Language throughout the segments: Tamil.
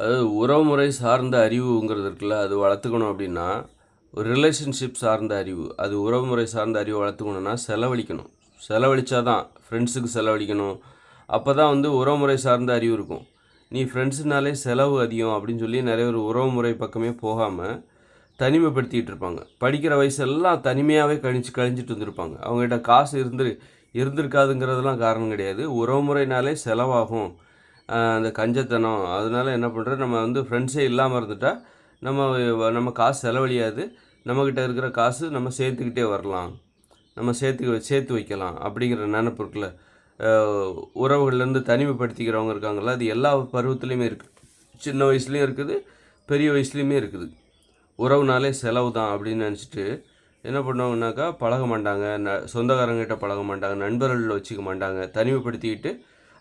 அதாவது உறவுமுறை சார்ந்த அறிவுங்கிறது இருக்குல்ல அது வளர்த்துக்கணும் அப்படின்னா ஒரு ரிலேஷன்ஷிப் சார்ந்த அறிவு அது உறவுமுறை சார்ந்த அறிவு வளர்த்துக்கணுன்னா செலவழிக்கணும். செலவழிச்சா தான் ஃப்ரெண்ட்ஸுக்கு செலவழிக்கணும். அப்போ தான் வந்து உறவுமுறை சார்ந்த அறிவு இருக்கும். நீ ஃப்ரெண்ட்ஸுனாலே செலவு அதிகம் அப்படின்னு சொல்லி நிறைய ஒரு உறவுமுறை பக்கமே போகாமல் தனிமைப்படுத்திகிட்டு இருப்பாங்க. படிக்கிற வயசெல்லாம் தனிமையாகவே கழிச்சு கழிஞ்சிட்டு வந்திருப்பாங்க அவங்ககிட்ட காசு இருந்து இருந்திருக்காதுங்கிறதுலாம் காரணம் கிடையாது. உறவுமுறைனாலே செலவாகும். அந்த கஞ்சத்தனம். அதனால என்ன பண்ணுறது நம்ம வந்து ஃப்ரெண்ட்ஸே இல்லாமல் இருந்துட்டால் நம்ம நம்ம காசு செலவழியாது. நம்மக்கிட்ட இருக்கிற காசு நம்ம சேர்த்துக்கிட்டே வரலாம். நம்ம சேர்த்து சேர்த்து வைக்கலாம் அப்படிங்கிற நினப்பு இருக்குல்ல உறவுகள்லேருந்து தனிமைப்படுத்திக்கிறவங்க இருக்காங்கல்ல அது எல்லா பருவத்துலேயுமே இருக்குது சின்ன வயசுலேயும் இருக்குது பெரிய வயசுலேயுமே இருக்குது. உறவுனாலே செலவு தான் அப்படின்னு நினச்சிட்டு என்ன பண்ணுவாங்கனாக்கா பழக மாட்டாங்க. ந சொந்தக்காரங்கிட்ட பழக மாட்டாங்க நண்பர்கள் வச்சுக்க மாட்டாங்க. தனிமைப்படுத்திக்கிட்டு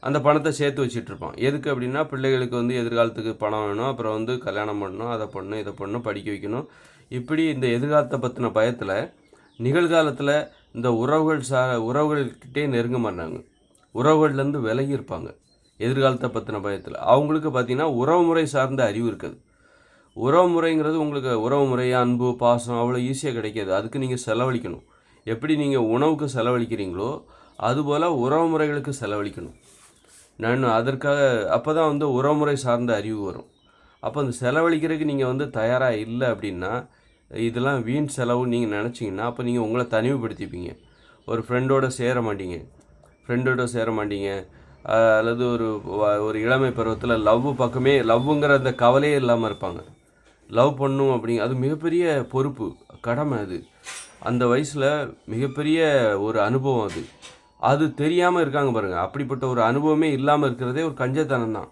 அந்த பணத்தை சேர்த்து வச்சிட்ருப்பான். இருப்பான் எதுக்கு அப்படின்னா பிள்ளைகளுக்கு வந்து எதிர்காலத்துக்கு பணம் வேணும் அப்புறம் வந்து கல்யாணம் பண்ணணும் அதை பண்ணணும் இதை பண்ணணும் படிக்க வைக்கணும். இப்படி இந்த எதிர்காலத்தை பற்றின பயத்தில் நிகழ்காலத்தில் இந்த உறவுகள் சா உறவுகள்கிட்டே நெருங்க மாட்டாங்க. உறவுகள்லேருந்து விலகி இருப்பாங்க எதிர்காலத்தை பற்றின பயத்தில். அவங்களுக்கு பார்த்திங்கன்னா உறவுமுறை சார்ந்த அறிவு இருக்குது. உறவுமுறைங்கிறது உங்களுக்கு உறவுமுறை அன்பு பாசம் அவ்வளோ ஈஸியாக கிடைக்காது. அதுக்கு நீங்கள் செலவழிக்கணும். எப்படி நீங்கள் உணவுக்கு செலவழிக்கிறீங்களோ அதுபோல் உறவுமுறைகளுக்கு செலவழிக்கணும். நான் அதற்காக அப்போ தான் வந்து உறவுமுறை சார்ந்த அறிவு வரும். அப்போ அந்த செலவழிக்கிறதுக்கு நீங்கள் வந்து தயாராக இல்லை அப்படின்னா இதெல்லாம் வீண் செலவு நீங்கள் நினச்சிங்கன்னா அப்போ நீங்கள் உங்களை தனிமைப்படுத்திப்பீங்க. ஒரு ஃப்ரெண்டோட சேர மாட்டீங்க. ஃப்ரெண்டோட சேர மாட்டீங்க. அல்லது ஒரு ஒரு இளமை பருவத்தில் லவ் பக்கமே லவ்வுங்கிற அந்த கவலையே இல்லாமல் இருப்பாங்க. லவ் பண்ணும் அப்படிங்க அது மிகப்பெரிய பொறுப்பு கடமை அது. அந்த வயசில் மிகப்பெரிய ஒரு அனுபவம் அது. அது தெரியாமல் இருக்காங்க பாருங்கள் அப்படிப்பட்ட ஒரு அனுபவமே இல்லாமல் இருக்கிறதே ஒரு கஞ்சத்தனம் தான்.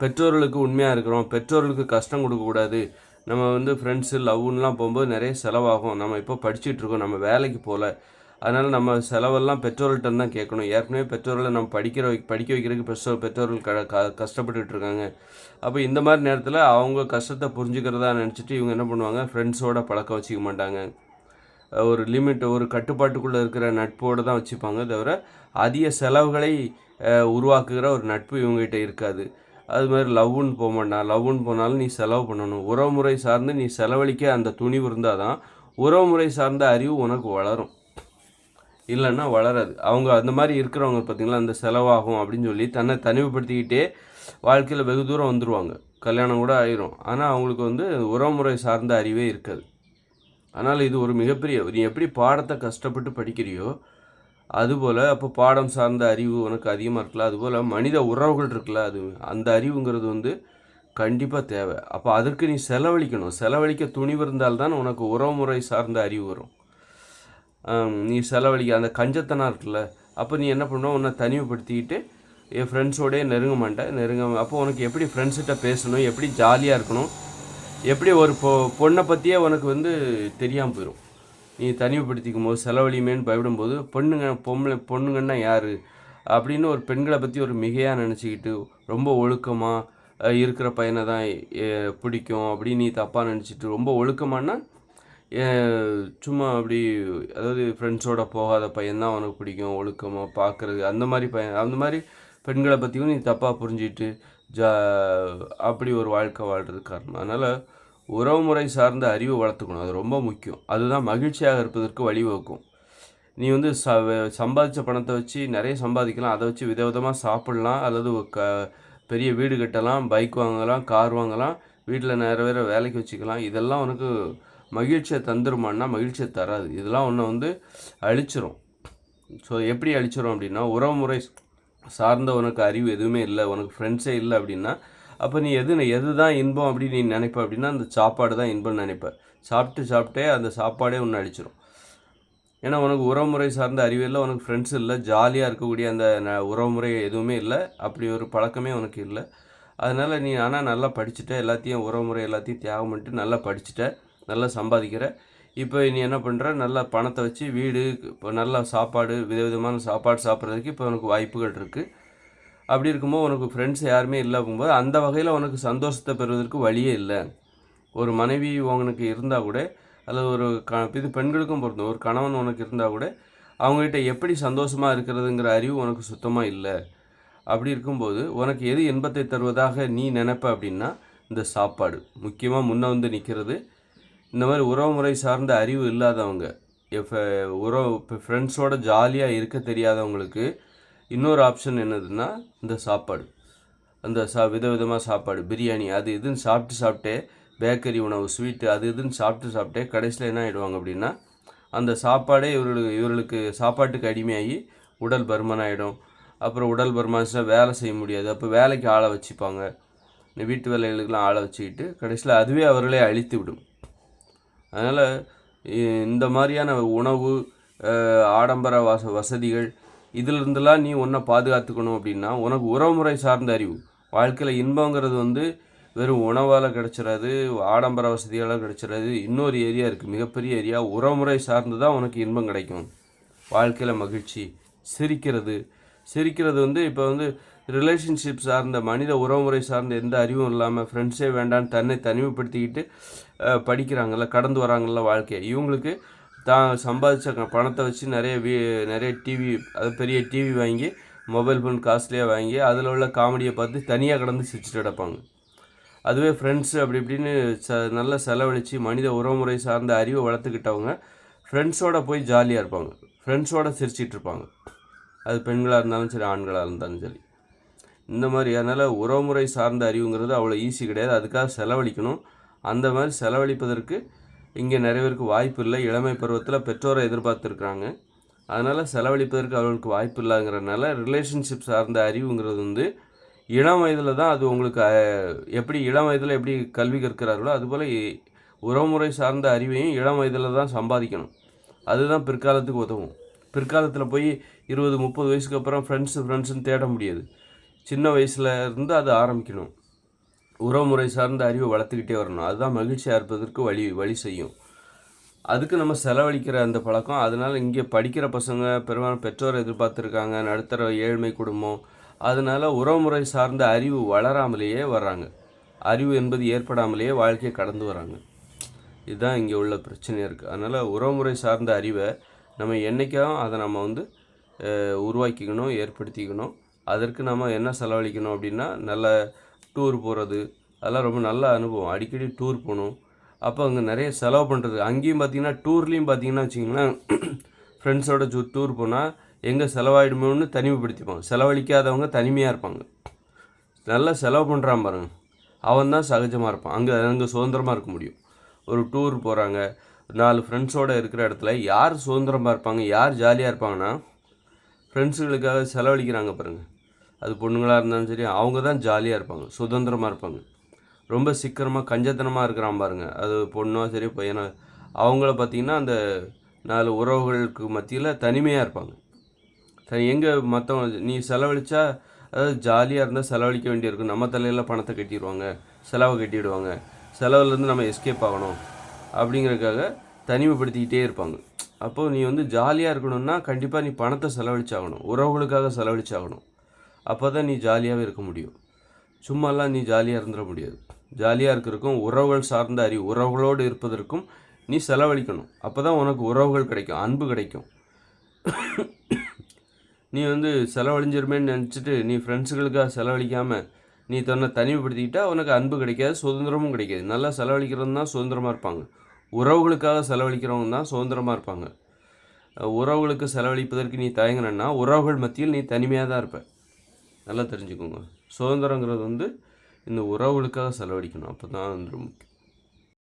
பெற்றோர்களுக்கு உண்மையாக இருக்கிறோம். பெற்றோர்களுக்கு கஷ்டம் கொடுக்கக்கூடாது நம்ம வந்து ஃப்ரெண்ட்ஸு லவ்னுலாம் போகும்போது நிறைய செலவாகும். நம்ம இப்போ படிச்சுட்ருக்கோம் நம்ம வேலைக்கு போகல அதனால் நம்ம செலவெல்லாம் பெற்றோர்கள்ட்ட தான் கேட்கணும். ஏற்கனவே பெற்றோர்களை நம்ம படிக்கிற வை படிக்க வைக்கிறதுக்கு பெற்றோர் பெற்றோர்கள் க க கஷ்டப்பட்டுட்டு இருக்காங்க. அப்போ இந்த மாதிரி நேரத்தில் அவங்க கஷ்டத்தை புரிஞ்சுக்கிறதா நினச்சிட்டு இவங்க என்ன பண்ணுவாங்க? ஃப்ரெண்ட்ஸோட பழக்கம் வச்சுக்க மாட்டாங்க. ஒரு லிமிட் ஒரு கட்டுப்பாட்டுக்குள்ளே இருக்கிற நட்போடு தான் வச்சுப்பாங்க தவிர அதிக செலவுகளை உருவாக்குகிற ஒரு நட்பு இவங்ககிட்ட இருக்காது. அது மாதிரி லவ்வுன்னு போக மாட்டான். லவ்வுன்னு போனாலும் நீ செலவு பண்ணணும். உறவுமுறை சார்ந்து நீ செலவழிக்க அந்த துணிவு இருந்தால் தான் உறவுமுறை சார்ந்த அறிவு உனக்கு வளரும். இல்லைன்னா வளராது. அவங்க அந்த மாதிரி இருக்கிறவங்க பார்த்தீங்களா அந்த செலவாகும் அப்படின்னு சொல்லி தன்னை தனிமைப்படுத்திக்கிட்டே வாழ்க்கையில் வெகு தூரம் வந்துடுவாங்க கல்யாணம் கூட ஆயிரும். ஆனால் அவங்களுக்கு வந்து உறவுமுறை சார்ந்த அறிவே இருக்காது. அதனால் இது ஒரு மிகப்பெரிய நீ எப்படி பாடத்தை கஷ்டப்பட்டு படிக்கிறியோ அதுபோல் அப்போ பாடம் சார்ந்த அறிவு உனக்கு அதிகமாக இருக்குல்ல அதுபோல் மனித உறவுகள் இருக்குல்ல அது அந்த அறிவுங்கிறது வந்து கண்டிப்பாக தேவை. அப்போ அதற்கு நீ செலவழிக்கணும். செலவழிக்க துணிவு இருந்தால்தான் உனக்கு உறவுமுறை சார்ந்த அறிவு வரும். நீ செலவழிக்க அந்த கஞ்சத்தனம் இருக்குல்ல அப்போ நீ என்ன பண்ணுவோம் உன்னை தனிமைப்படுத்திக்கிட்டு என் ஃப்ரெண்ட்ஸோடய நெருங்க மாட்டேன் நெருங்க அப்போ உனக்கு எப்படி ஃப்ரெண்ட்ஸ்கிட்ட பேசணும்? எப்படி ஜாலியாக இருக்கணும்? எப்படி ஒரு பொ பொண்ணை பற்றியே உனக்கு வந்து தெரியாமல் போயிடும் நீ தனிமைப்படுத்திக்கும் போது செலவழியுமேன்னு பயப்படும்போது பொண்ணுங்க பொம்பளை பொண்ணுங்கன்னா யார்? அப்படின்னு ஒரு பெண்களை பற்றி ஒரு மிகையாக நினச்சிக்கிட்டு ரொம்ப ஒழுக்கமாக இருக்கிற பையனை தான் பிடிக்கும் அப்படின்னு நீ தப்பாக நினச்சிட்டு ரொம்ப ஒழுக்கமானா சும்மா அப்படி அதாவது ஃப்ரெண்ட்ஸோட போகாத பையன்தான் உனக்கு பிடிக்கும் ஒழுக்கமாக பார்க்குறது அந்த மாதிரி பையன் அந்த மாதிரி பெண்களை பற்றியும் நீ தப்பாக புரிஞ்சிட்டு ஜா அப்படி ஒரு வாழ்க்கை வாழ்கிறதுக்கு காரணம். அதனால் உறவுமுறை சார்ந்த அறிவு வளர்த்துக்கணும். அது ரொம்ப முக்கியம். அதுதான் மகிழ்ச்சியாக இருப்பதற்கு வழிவகுக்கும். நீ வந்து ச சம்பாதிச்ச பணத்தை வச்சு நிறைய சம்பாதிக்கலாம். அதை வச்சு விதவிதமாக சாப்பிடலாம். அல்லது க பெரிய வீடு கட்டலாம். பைக் வாங்கலாம். கார் வாங்கலாம். வீட்டில் நிறைய பேரை வேலைக்கு வச்சுக்கலாம். இதெல்லாம் உனக்கு மகிழ்ச்சியை தந்துருமான்னா மகிழ்ச்சியை தராது. இதெல்லாம் ஒன்று வந்து அழிச்சிரும். ஸோ எப்படி அழிச்சிரும் அப்படின்னா உறவுமுறை சார்ந்த உனக்கு அறிவு எதுவுமே இல்லை உனக்கு ஃப்ரெண்ட்ஸே இல்லை அப்படின்னா அப்போ நீ எது எது தான் இன்பம் அப்படின்னு நீ நினைப்ப அப்படின்னா அந்த சாப்பாடு தான் இன்பம்னு நினைப்ப. சாப்பிட்டு சாப்பிட்டே அந்த சாப்பாடே உன்னை அடிச்சிடும் ஏன்னா உனக்கு உறவுமுறை சார்ந்த அறிவு இல்லை உனக்கு ஃப்ரெண்ட்ஸ் இல்லை ஜாலியாக இருக்கக்கூடிய அந்த ந- உறவுமுறை எதுவுமே இல்லை அப்படி ஒரு பழக்கமே உனக்கு இல்லை. அதனால் நீ ஆனால் நல்லா படிச்சுட்ட எல்லாத்தையும் உறவுமுறை எல்லாத்தையும் தியாகம் பண்ணிட்டு நல்லா படிச்சுட்ட நல்லா சம்பாதிக்கிற. இப்போ நீ என்ன பண்ணுற நல்லா பணத்தை வச்சு வீடு இப்போ நல்லா சாப்பாடு விதவிதமான சாப்பாடு சாப்பிட்றதுக்கு இப்போ உனக்கு வாய்ப்புகள் இருக்குது அப்படி இருக்கும்போது உனக்கு ஃப்ரெண்ட்ஸ் யாருமே இல்லை போகும்போது அந்த வகையில் உனக்கு சந்தோஷத்தை பெறுவதற்கு வழியே இல்லை. ஒரு மனைவி உனக்கு இருந்தால் கூட அல்லது ஒரு க இது பெண்களுக்கும் பொருந்தும். ஒரு கணவன் உனக்கு இருந்தால் கூட அவங்ககிட்ட எப்படி சந்தோஷமாக இருக்கிறதுங்கிற அறிவு உனக்கு சுத்தமாக இல்லை. அப்படி இருக்கும்போது உனக்கு எது இன்பத்தை தருவதாக நீ நினைப்ப அப்படின்னா இந்த சாப்பாடு. முக்கியமாக முன்னே வந்து நிற்கிறது இந்த மாதிரி உறவுமுறை சார்ந்த அறிவு இல்லாதவங்க இப்போ uh, உறவு இப்போ ஃப்ரெண்ட்ஸோட ஜாலியாக இருக்க தெரியாதவங்களுக்கு இன்னொரு ஆப்ஷன் என்னதுன்னா இந்த சாப்பாடு. அந்த சா விதவிதமாக சாப்பாடு பிரியாணி அது இதுன்னு சாப்பிட்டு சாப்பிட்டே பேக்கரி உணவு ஸ்வீட்டு அது இதுன்னு சாப்பிட்டு சாப்பிட்டே கடைசியில் என்ன ஆகிடுவாங்க அப்படின்னா அந்த சாப்பாடே இவர்களுக்கு இவர்களுக்கு சாப்பாட்டுக்கு அடிமையாகி உடல் பருமன் ஆகிடும் அப்புறம் உடல் பருமானுச்சுன்னா வேலை செய்ய முடியாது. அப்போ வேலைக்கு ஆளை வச்சுப்பாங்க. இந்த வீட்டு வேலைகளுக்கெல்லாம் ஆளை வச்சுக்கிட்டு கடைசியில் அதுவே அவர்களே அழித்து விடும். அதனால் இந்த மாதிரியான உணவு ஆடம்பர வச வசதிகள் இதிலிருந்துலாம் நீ உன்னை பாதுகாத்துக்கணும் அப்படின்னா உனக்கு உறவுமுறை சார்ந்த அறிவு. வாழ்க்கையில் இன்பங்கிறது வந்து வெறும் உணவால் கிடச்சிடாது ஆடம்பர வசதியால் கிடச்சிடாது இன்னொரு ஏரியா இருக்குது மிகப்பெரிய ஏரியா உறவுமுறை சார்ந்து தான் உனக்கு இன்பம் கிடைக்கும். வாழ்க்கையில் மகிழ்ச்சி. சிரிக்கிறது. சிரிக்கிறது வந்து இப்போ வந்து ரிலேஷன்ஷிப் சார்ந்த மனித உறவுமுறை சார்ந்த எந்த அறிவும் இல்லாமல் ஃப்ரெண்ட்ஸே வேண்டான்னு தன்னை தனிமைப்படுத்திக்கிட்டு அஹ், படிக்கிறாங்கல்ல கடந்து வராங்கள்ல வாழ்க்கையை. இவங்களுக்கு தான் சம்பாதிச்ச பணத்தை வச்சு நிறைய வீ நிறைய டிவி அது பெரிய டிவி வாங்கி மொபைல் ஃபோன் காஸ்ட்லியாக வாங்கி அதில் உள்ள காமெடியை பார்த்து தனியாக கடந்து சிரிச்சுட்டு கிடப்பாங்க. அதுவே ஃப்ரெண்ட்ஸு அப்படி இப்படின்னு ச நல்லா செலவழித்து மனித உறவுமுறை சார்ந்த அறிவை வளர்த்துக்கிட்டவங்க ஃப்ரெண்ட்ஸோடு போய் ஜாலியாக இருப்பாங்க. ஃப்ரெண்ட்ஸோடு சிரிச்சிட்டு இருப்பாங்க. அது பெண்களாக இருந்தாலும் சரி ஆண்களாக இருந்தாலும் சரி. இந்த மாதிரி அதனால் உறவுமுறை சார்ந்த அறிவுங்கிறது அவ்வளோ ஈஸி கிடையாது. அதுக்காக செலவழிக்கணும். அந்த மாதிரி செலவழிப்பதற்கு இங்கே நிறைய பேருக்கு வாய்ப்பு இல்லை. இளமை பருவத்தில் பெற்றோரை எதிர்பார்த்துருக்குறாங்க. அதனால் செலவழிப்பதற்கு அவர்களுக்கு வாய்ப்பு இல்லைங்கிறனால ரிலேஷன்ஷிப் சார்ந்த அறிவுங்கிறது வந்து இளம் வயதில் தான் அது உங்களுக்கு எப்படி இளம் வயதில் எப்படி கல்வி கற்கிறார்களோ அதுபோல் உறவுமுறை சார்ந்த அறிவையும் இளம் வயதில் தான் சம்பாதிக்கணும். அதுதான் பிற்காலத்துக்கு உதவும். பிற்காலத்தில் போய் இருபது முப்பது வயசுக்கு அப்புறம் ஃப்ரெண்ட்ஸு ஃப்ரெண்ட்ஸுன்னு தேட முடியாது. சின்ன வயசுல இருந்து அது ஆரம்பிக்கணும். உறவுமுறை சார்ந்த அறிவை வளர்த்துக்கிட்டே வரணும். அதுதான் மகிழ்ச்சியாக இருப்பதற்கு வழி வழி செய்யும். அதுக்கு நம்ம செலவழிக்கிற அந்த பழக்கம் அதனால் இங்கே படிக்கிற பசங்க பெரும்பாலும் பெற்றோர் எதிர்பார்த்துருக்காங்க நடுத்தர ஏழ்மை குடும்பம். அதனால் உறவுமுறை சார்ந்த அறிவு வளராமலேயே வர்றாங்க. அறிவு என்பது ஏற்படாமலேயே வாழ்க்கையை கடந்து வராங்க இதுதான் இங்கே உள்ள பிரச்சனையாக இருக்குது அதனால் உறவுமுறை சார்ந்த அறிவை நம்ம என்றைக்கும் அதை நம்ம வந்து உருவாக்கிக்கணும் ஏற்படுத்திக்கணும். அதற்கு நம்ம என்ன செலவழிக்கணும் அப்படின்னா நல்ல டூர் போகிறது அதெல்லாம் ரொம்ப நல்ல அனுபவம். அடிக்கடி டூர் போகணும். அப்போ அங்கே நிறைய செலவு பண்ணுறது அங்கேயும் பார்த்தீங்கன்னா டூர்லேயும் பார்த்தீங்கன்னா வச்சிங்களேன் ஃப்ரெண்ட்ஸோட ஜூ டூர் போனால் எங்கே செலவாயிடுமோன்னு தனிமைப்படுத்திப்பாங்க செலவழிக்காதவங்க தனிமையாக இருப்பாங்க. நல்லா செலவு பண்ணுறான் பாருங்க. அவன் தான் சகஜமாக இருப்பான். அங்கே அங்கே சுதந்திரமாக இருக்க முடியும். ஒரு டூர் போகிறாங்க நாலு ஃப்ரெண்ட்ஸோடு இருக்கிற இடத்துல யார் சுதந்திரமாக இருப்பாங்க? யார் ஜாலியாக இருப்பாங்கன்னா ஃப்ரெண்ட்ஸுகளுக்காக செலவழிக்கிறாங்க பாருங்கள் அது பொண்ணுங்களாக இருந்தாலும் சரி அவங்க தான் ஜாலியாக இருப்பாங்க சுதந்திரமாக இருப்பாங்க. ரொம்ப சீக்கிரமாக கஞ்சத்தனமாக இருக்கிறான் பாருங்க. அது பொண்ணோ சரி பையனோ அவங்கள பார்த்தீங்கன்னா அந்த நாலு உறவுகளுக்கு மத்தியில் தனிமையாக இருப்பாங்க. சரி எங்கே மற்றவங்க நீ செலவழித்தா அதாவது ஜாலியாக இருந்தால் செலவழிக்க வேண்டியிருக்கும். நம்ம தலையில் பணத்தை கட்டிடுவாங்க செலவை கட்டிடுவாங்க. செலவுலேருந்து நம்ம எஸ்கேப் ஆகணும். அப்படிங்கிறதுக்காக தனிமைப்படுத்திக்கிட்டே இருப்பாங்க. அப்போது நீ வந்து ஜாலியாக இருக்கணும்னா கண்டிப்பாக நீ பணத்தை செலவழிச்சாகணும். உறவுகளுக்காக செலவழிச்சாகணும். அப்போ தான் நீ ஜாலியாகவே இருக்க முடியும். சும்மாலாம் நீ ஜாலியாக இருந்துட முடியாது. ஜாலியாக இருக்கிறதுக்கும் உறவுகள் சார்ந்த அறிவு உறவுகளோடு இருப்பதற்கும் நீ செலவழிக்கணும். அப்போ தான் உனக்கு உறவுகள் கிடைக்கும் அன்பு கிடைக்கும். நீ வந்து செலவழிஞ்சிருமேன்னு நினச்சிட்டு நீ ஃப்ரெண்ட்ஸுகளுக்காக செலவழிக்காமல் நீ தன்னை தனிமைப்படுத்திக்கிட்டா உனக்கு அன்பு கிடைக்காது சுதந்திரமும் கிடைக்காது. நல்லா செலவழிக்கிறவங்க தான் சுதந்திரமாக இருப்பாங்க. உறவுகளுக்காக செலவழிக்கிறவங்க தான் சுதந்திரமாக இருப்பாங்க. உறவுகளுக்கு செலவழிப்பதற்கு நீ தயங்கினா உறவுகள் மத்தியில் நீ தனிமையாக தான் இருப்ப. நல்லா தெரிஞ்சுக்கோங்க. சுதந்திரங்கிறது வந்து இந்த உறவுகளுக்காக செலவழிக்கணும். அப்போ தான் வந்து முக்கியம்.